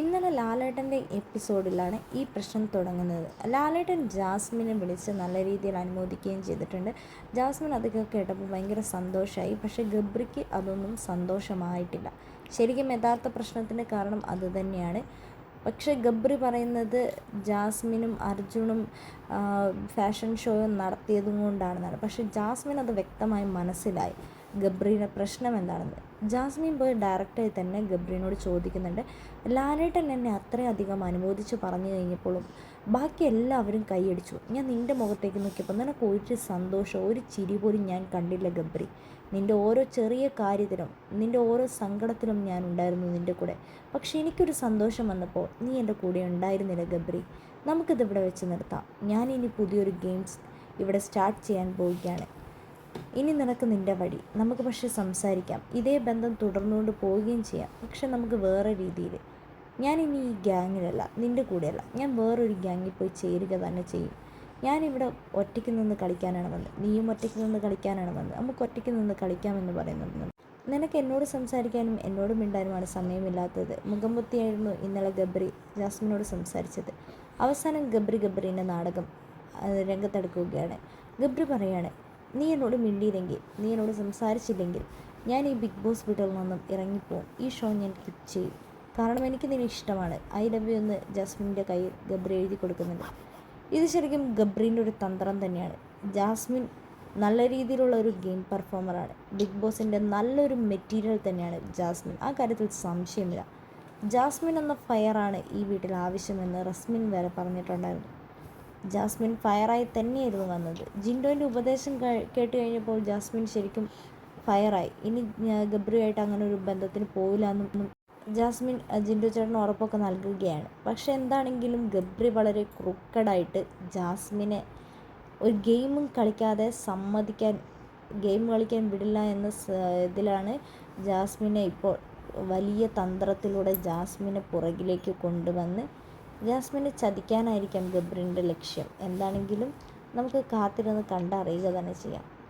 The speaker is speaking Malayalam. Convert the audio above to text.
ഇന്നലെ ലാലേട്ടന്റെ എപ്പിസോഡിലാണ് ഈ പ്രശ്നം തുടങ്ങുന്നത്. ലാലേട്ടൻ ജാസ്മിനെ വിളിച്ച് നല്ല രീതിയിൽ അനുമോദിക്കുകയും ചെയ്തിട്ടുണ്ട്. ജാസ്മിൻ അതൊക്കെ കേട്ടപ്പോൾ ഭയങ്കര സന്തോഷമായി പക്ഷേ ഗബ്രിക്ക് അതൊന്നും സന്തോഷമായിട്ടില്ല. ശരിക്കും യഥാർത്ഥ പ്രശ്നത്തിന്റെ കാരണം അതുതന്നെയാണ് പക്ഷേ ഗബ്രി പറയുന്നത് ജാസ്മിനും അർജുനും ഫാഷൻ ഷോയും നടത്തിയതും കൊണ്ടാണെന്നാണ്. പക്ഷേ ജാസ്മിൻ അത് വ്യക്തമായി മനസ്സിലായി. ഗബ്രിയുടെ പ്രശ്നം എന്താണെന്ന്. ജാസ്മിൻ പോയി ഡയറക്റ്റായി തന്നെ ഗബ്രീനോട് ചോദിക്കുന്നുണ്ട്. ലാലേട്ടൻ എന്നെ അത്രയധികം അനുമോദിച്ച് പറഞ്ഞു കഴിഞ്ഞപ്പോഴും ബാക്കി എല്ലാവരും കൈയടിച്ചു. ഞാൻ നിന്റെ മുഖത്തേക്ക് നോക്കിയപ്പോൾ നിനക്ക് ഒരു സന്തോഷം ഒരു ചിരി പോലും ഞാൻ കണ്ടില്ല ഗബ്രി. നിന്റെ ഓരോ ചെറിയ കാര്യത്തിലും നിന്റെ ഓരോ സങ്കടത്തിലും ഞാൻ ഉണ്ടായിരുന്നു നിന്റെ കൂടെ. പക്ഷേ എനിക്കൊരു സന്തോഷം വന്നപ്പോൾ നീ എന്റെ കൂടെ ഉണ്ടായിരുന്നില്ല ഗബ്രി. നമുക്കിതിവിടെ വെച്ച് നിർത്താം. ഞാനിനി പുതിയൊരു ഗെയിംസ് ഇവിടെ സ്റ്റാർട്ട് ചെയ്യാൻ പോവുകയാണ്. ഇനി നിനക്ക് നിന്റെ വഴി. നമുക്ക് പക്ഷേ സംസാരിക്കാം. ഇതേ ബന്ധം തുടർന്നുകൊണ്ട് പോവുകയും ചെയ്യാം. പക്ഷെ നമുക്ക് വേറെ രീതിയിൽ. ഞാൻ ഇനി ഈ ഗ്യാങ്ങിലല്ല നിന്റെ കൂടെയല്ല. ഞാൻ വേറൊരു ഗ്യാങ്ങിൽ പോയി ചേരുക തന്നെ ചെയ്യും. ഞാനിവിടെ ഒറ്റയ്ക്ക് നിന്ന് കളിക്കാനാണ് വന്നത്. നീയും ഒറ്റയ്ക്ക് നിന്ന് കളിക്കാനാണ് വന്നത്. നമുക്ക് ഒറ്റയ്ക്ക് നിന്ന് കളിക്കാമെന്ന് പറയുന്നുണ്ട് നിനക്ക്. എന്നോട് സംസാരിക്കാനും എന്നോട് മിണ്ടാനുമാണ് സമയമില്ലാത്തത്. മുഖംപൊത്തിയായിരുന്നു ഇന്നലെ ഗബ്രി ജാസ്മിനോട് സംസാരിച്ചത്. അവസാനം ഗബ്രി ഗബ്രീന്റെ നാടകം രംഗത്തെടുക്കുകയാണ്. ഗബ്രി പറയാണ് നീ എന്നോട് മിണ്ടിയില്ലെങ്കിൽ നീ എന്നോട് സംസാരിച്ചില്ലെങ്കിൽ ഞാൻ ഈ ബിഗ് ബോസ് വീട്ടിൽ നിന്നും ഇറങ്ങിപ്പോവും. ഈ ഷോ ഞാൻ ക്ലിപ്പ് ചെയ്യും. കാരണം എനിക്ക് നിന്നെ ഇഷ്ടമാണ്. ഐ ലവ് യു എന്ന് ജാസ്മിന്റെ കയ്യിൽ ഗബ്രി എഴുതി കൊടുക്കുന്നുണ്ട്. ഇത് ശരിക്കും ഗബ്രീന്റെ ഒരു തന്ത്രം തന്നെയാണ്. ജാസ്മിൻ നല്ല രീതിയിലുള്ള ഒരു ഗെയിം പെർഫോമറാണ് ബിഗ് ബോസിന്റെ നല്ലൊരു മെറ്റീരിയൽ തന്നെയാണ് ജാസ്മിൻ. ആ കാര്യത്തിൽ സംശയമില്ല. ജാസ്മിൻ എന്ന ഫയറാണ് ഈ വീട്ടിൽ ആവശ്യമെന്ന് റസ്മിൻ വരെ പറഞ്ഞിട്ടുണ്ടായിരുന്നു. ജാസ്മിൻ ഫയറായി തന്നെയായിരുന്നു വന്നത്. ജിൻഡോന്റെ ഉപദേശം കേട്ട് കഴിഞ്ഞപ്പോൾ ജാസ്മിൻ ശരിക്കും ഫയറായി. ഇനി ഗബ്രിയായിട്ട് അങ്ങനെ ഒരു ബന്ധത്തിന് പോവില്ല എന്നും ജാസ്മിൻ ജിൻഡോ ചേട്ടന് ഉറപ്പൊക്കെ നൽകുകയാണ്. പക്ഷെ എന്താണെങ്കിലും ഗബ്രി വളരെ ക്രുക്കഡായിട്ട് ജാസ്മിനെ ഒരു ഗെയിമും കളിക്കാതെ സമ്മതിക്കാൻ ഗെയിം കളിക്കാൻ വിടില്ല എന്ന ഇതിലാണ് ജാസ്മിനെ ഇപ്പോൾ വലിയ തന്ത്രത്തിലൂടെ ജാസ്മിനെ പുറകിലേക്ക് കൊണ്ടുവന്ന് ജാസ്മിനെ ചതിക്കാനായിരിക്കാം ഗബ്രിന്റെ ലക്ഷ്യം. എന്താണെങ്കിലും നമുക്ക് കാത്തിരുന്ന് കണ്ടറിയുക തന്നെ ചെയ്യാം.